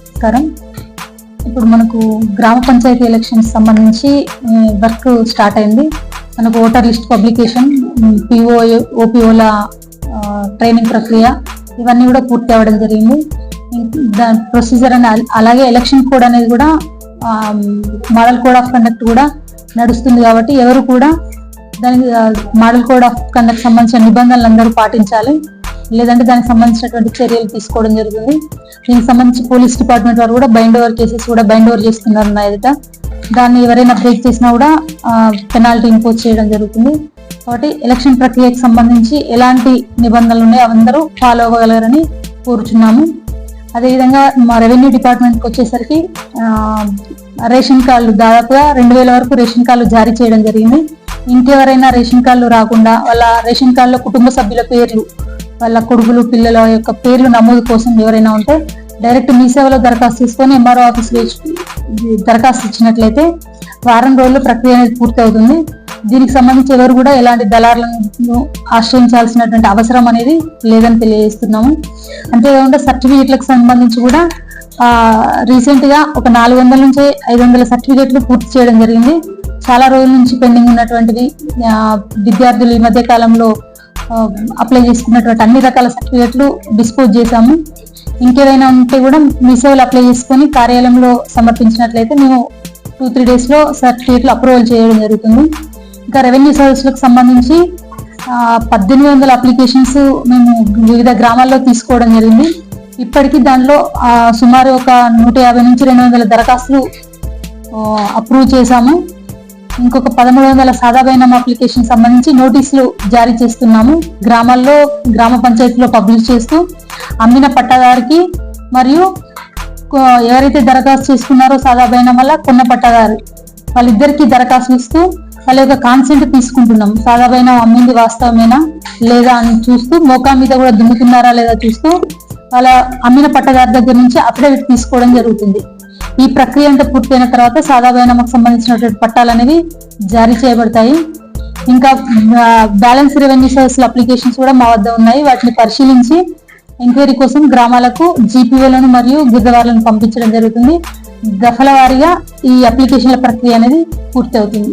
నమస్కారం ఇప్పుడు మనకు గ్రామ పంచాయతీ ఎలక్షన్స్ సంబంధించి వర్క్ స్టార్ట్ అయింది. మనకు ఓటర్ లిస్ట్ పబ్లికేషన్ పిఓ ఓపీఓల ట్రైనింగ్ ప్రక్రియ ఇవన్నీ కూడా పూర్తి అవ్వడం జరిగింది. దాని ప్రొసీజర్ అని అలాగే ఎలక్షన్ కోడ్ అనేది కూడా మోడల్ కోడ్ ఆఫ్ కండక్ట్ కూడా నడుస్తుంది కాబట్టి ఎవరు కూడా దానికి మోడల్ కోడ్ ఆఫ్ కండక్ట్ సంబంధించిన నిబంధనలు అందరూ పాటించాలి. లేదంటే దానికి సంబంధించినటువంటి చర్యలు తీసుకోవడం జరుగుతుంది. దీనికి సంబంధించి పోలీస్ డిపార్ట్మెంట్ వారు కూడా బైండ్ ఓవర్ కేసెస్ కూడా బైండ్ ఓవర్ చేస్తున్నారు నా ఎదుట. దాన్ని ఎవరైనా బ్రేక్ చేసినా కూడా పెనాల్టీ ఇంపోజ్ చేయడం జరుగుతుంది. కాబట్టి ఎలక్షన్ ప్రక్రియకు సంబంధించి ఎలాంటి నిబంధనలు ఉన్నాయో అందరూ ఫాలో అవ్వగలరని కోరుచున్నాము. అదేవిధంగా మా రెవెన్యూ డిపార్ట్మెంట్కి వచ్చేసరికి రేషన్ కార్డులు దాదాపుగా రెండు వేల వరకు రేషన్ కార్డులు జారీ చేయడం జరిగింది. ఇంకెవరైనా రేషన్ కార్డులు రాకుండా వాళ్ళ రేషన్ కార్డులో కుటుంబ సభ్యుల పేర్లు వాళ్ళ కొడుకులు పిల్లల యొక్క పేర్లు నమోదు కోసం ఎవరైనా ఉంటే డైరెక్ట్ మీ సేవలో దరఖాస్తు తీసుకొని ఎంఆర్ఓ ఆఫీస్ దరఖాస్తు ఇచ్చినట్లయితే వారం రోజుల్లో ప్రక్రియ అనేది పూర్తి అవుతుంది దీనికి సంబంధించి ఎవరు కూడా ఎలాంటి దళారులను ఆశ్రయించాల్సినటువంటి అవసరం అనేది లేదని తెలియజేస్తున్నాము. అంతేకాకుండా సర్టిఫికేట్లకు సంబంధించి కూడా రీసెంట్గా ఒక నాలుగు వందల నుంచి ఐదు వందల సర్టిఫికేట్లు పూర్తి చేయడం జరిగింది. చాలా రోజుల నుంచి పెండింగ్ ఉన్నటువంటిది విద్యార్థులు ఈ మధ్య కాలంలో అప్లై చేసుకున్నటువంటి అన్ని రకాల సర్టిఫికేట్లు డిస్పోజ్ చేశాము. ఇంకేదైనా ఉంటే కూడా మీ సేవలు అప్లై చేసుకొని కార్యాలయంలో సమర్పించినట్లయితే మేము టూ త్రీ డేస్లో సర్టిఫికేట్లు అప్రూవల్ చేయడం జరుగుతుంది. ఇంకా రెవెన్యూ సర్వీస్లకు సంబంధించి పద్దెనిమిది వందల అప్లికేషన్స్ మేము వివిధ గ్రామాల్లో తీసుకోవడం జరిగింది. ఇప్పటికీ దానిలో సుమారు ఒక నూట యాభై నుంచి రెండు వందల దరఖాస్తులు అప్రూవ్ చేశాము. ఇంకొక పదమూడు వందల సాదా అప్లికేషన్ సంబంధించి నోటీసులు జారీ చేస్తున్నాము. గ్రామాల్లో గ్రామ పంచాయతీలో పబ్లిష్ చేస్తూ అమ్మిన పట్టదారికి మరియు ఎవరైతే దరఖాస్తు చేసుకున్నారో సాదా వల్ల కొన్న పట్టదారు వాళ్ళిద్దరికీ దరఖాస్తు ఇస్తూ వాళ్ళ యొక్క కాన్సెంట్ తీసుకుంటున్నాం. సాదా అమ్మింది వాస్తవమేనా? లేదా అని చూస్తూ మోకా మీద కూడా దున్నుతున్నారా లేదా చూస్తూ వాళ్ళ అమ్మిన పట్టదారు దగ్గర నుంచి అఫిడవిట్ తీసుకోవడం జరుగుతుంది. ఈ ప్రక్రియ అంతా పూర్తయిన తర్వాత సాదా మాకు సంబంధించినటువంటి పట్టాలు అనేవి జారీ చేయబడతాయి. ఇంకా బ్యాలెన్స్ రెవెన్యూ సర్వీసుల అప్లికేషన్స్ కూడా మా వద్ద ఉన్నాయి. వాటిని పరిశీలించి ఎంక్వైరీ కోసం గ్రామాలకు జీపీఓలను మరియు గిద్దవార్లను పంపించడం జరుగుతుంది. దఫల వారీగా ఈ అప్లికేషన్ల ప్రక్రియ అనేది పూర్తి అవుతుంది